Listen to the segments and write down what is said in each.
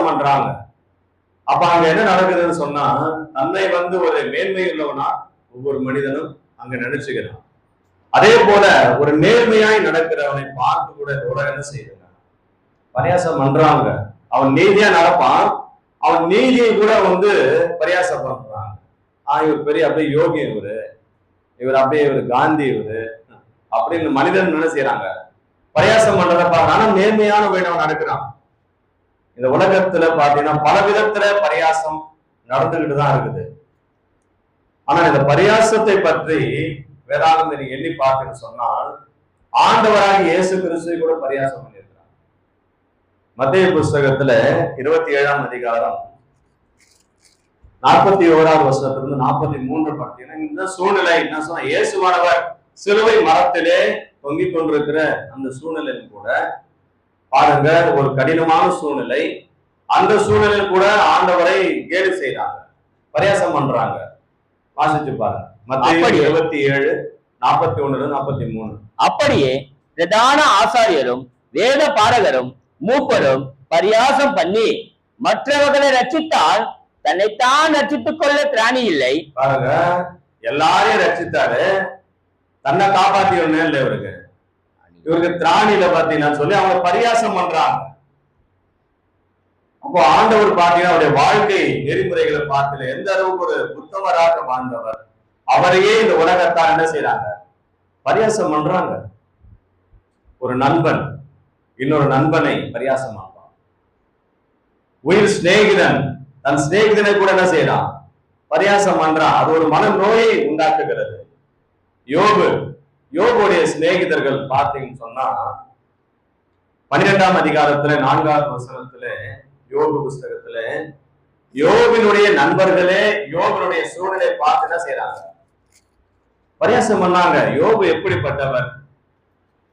பரியாசம் பண்றாங்க. அப்ப அங்க என்ன நடக்குதுன்னு சொன்னா தன்னை வந்து ஒரு மேன்மை உள்ளவனா ஒவ்வொரு மனிதனும் அங்க நினைச்சுக்கிறான். அதே போல ஒரு நேர்மையாய் நடக்கிறவனை பார்த்து கூட உலகம் என்ன செய்யுங்க பரியாசம் பண்றாங்க. அவன் நீதியா நடப்பான். அவன் நீதியை கூட வந்து பரியாசம் பண்றாங்க. ஆஹ் இவர் பெரிய அப்படியே யோகி இவரு. இவர் அப்படியே இவர் காந்தி இவரு. அப்படின்னு மனிதன் என்ன செய்யறாங்க பரியாசம் பண்றத பார்க்க ஆனா நேர்மையான வேணும் நடக்கிறான்? இந்த உலகத்துல பாத்தீங்கன்னா பல விதத்துல பரியாசம் நடந்துகிட்டு தான் இருக்குது. ஆனா இந்த பரியாசத்தை பற்றி வேதாந்தம் நீங்க எண்ணி பார்த்தீங்கன்னு சொன்னால் ஆண்டவராக இயேசு கிறிஸ்துவை கூட பரியாசம் பண்ணியிருக்கிறார். மத்திய புஸ்தகத்துல இருபத்தி ஏழாம் அதிகாரம் நாற்பத்தி ஓராவது வருஷத்திலிருந்து நாற்பத்தி மூன்று பார்த்தீங்கன்னா இந்த சூழ்நிலை என்ன சொன்னா இயேசுவானவர் சிலுவை மரத்திலே தொங்கிக் கொண்டிருக்கிற அந்த சூழ்நிலையில் கூட பாருங்க ஒரு கடினமான சூழ்நிலை. அந்த சூழ்நிலையில் கூட ஆண்டவரை கேலி செய்றாங்க. பரியாசம் பண்றாங்க. வாசிச்சு பாருங்க. மத்திய. இருபத்தி ஏழு நாற்பத்தி ஒண்ணுல நாற்பத்தி மூணு அப்படியே பிரதான ஆசாரியரும் வேத பாரகரும் மூப்பரும் பரியாசம் பண்ணி மற்றவர்களை ரட்சித்தால் தன்னைத்தான் ரட்சித்துக் கொள்ள திராணி இல்லை. பாருங்க எல்லாரையும் ரட்சித்தாரு. தன்னை காப்பாத்திக்கணும் இல்லை இவருக்கு. இவருக்கு திராணியில பாத்தீங்கன்னா சொல்லி அவங்க பரியாசம் பண்றாங்க. அப்போ ஆண்டவர் பாத்தீங்கன்னா அவருடைய வாழ்க்கை நெறிமுறைகளை பார்த்துல எந்த அளவுக்கு ஒரு புத்தவராக வாழ்ந்தவர். அவரையே இந்த உலகத்தார் என்ன செய்யறாங்க பரியாசம் பண்றாங்க. ஒரு நண்பன் இன்னொரு நண்பனை பரியாசமாப்பான் உயிர் சிநேகிதன் தன் சிநேகிதனை கூட என்ன செய்யறான்? பரியாசம் பண்றான். அது ஒரு மன நோயை உண்டாக்குகிறது. யோபு யோகுடைய சிநேகிதர்கள் பார்த்தீங்கன்னு சொன்னா பன்னிரெண்டாம் அதிகாரத்துல நான்காவது வசனத்துல யோகு புஸ்தகத்துல யோகினுடைய நண்பர்களே யோகனுடைய சூழ்நிலை பார்த்து என்ன செய்யறாங்க பரியாசம் பண்ணாங்க. யோகு எப்படிப்பட்டவர்?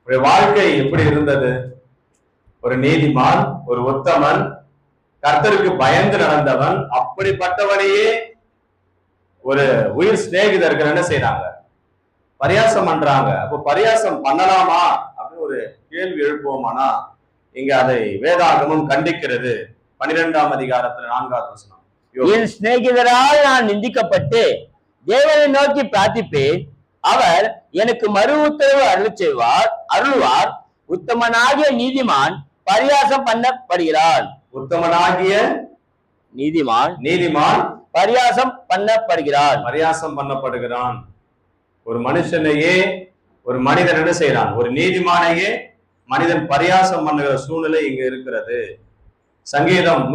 ஒரு வாழ்க்கை எப்படி இருந்தது? ஒரு நீதிமான் ஒரு உத்தமன் கர்த்தருக்கு பயந்து நடந்தவன் அப்படிப்பட்டவனையே ஒரு உயிர் சிநேகிதர்கள் என்ன செய்யறாங்க பரியாசம் பண்றாங்க. அப்போ பரியாசம் பண்ணலாமா? அப்படின்னு ஒரு கேள்வி எழுப்புவோமானா இங்க அதை வேதாகமும் கண்டிக்கிறது. பன்னிரெண்டாம் அதிகாரத்துல நான்காவது வசனம். என் சிநேகிதரால் நான் நிந்திக்கப்பட்டு தேவனை நோக்கி பிரார்த்திப்பேன். அவர் எனக்கு மறு உத்தரவு அருள் செய்வார் அருள்வார். உத்தமனாகிய நீதிமான் பரியாசம் பண்ணப்படுகிறான். உத்தமனாகிய நீதிமான் நீதிமான் பரியாசம் பண்ணப்படுகிறான். பரியாசம் பண்ணப்படுகிறான். ஒரு மனுஷனையே ஒரு மனிதன் என்ன செய்யறான் ஒரு நீதிமானையே மனிதன் பரியாசம் பண்ணுகிற சூழ்நிலை இங்க இருக்கிறது. சங்கீதம்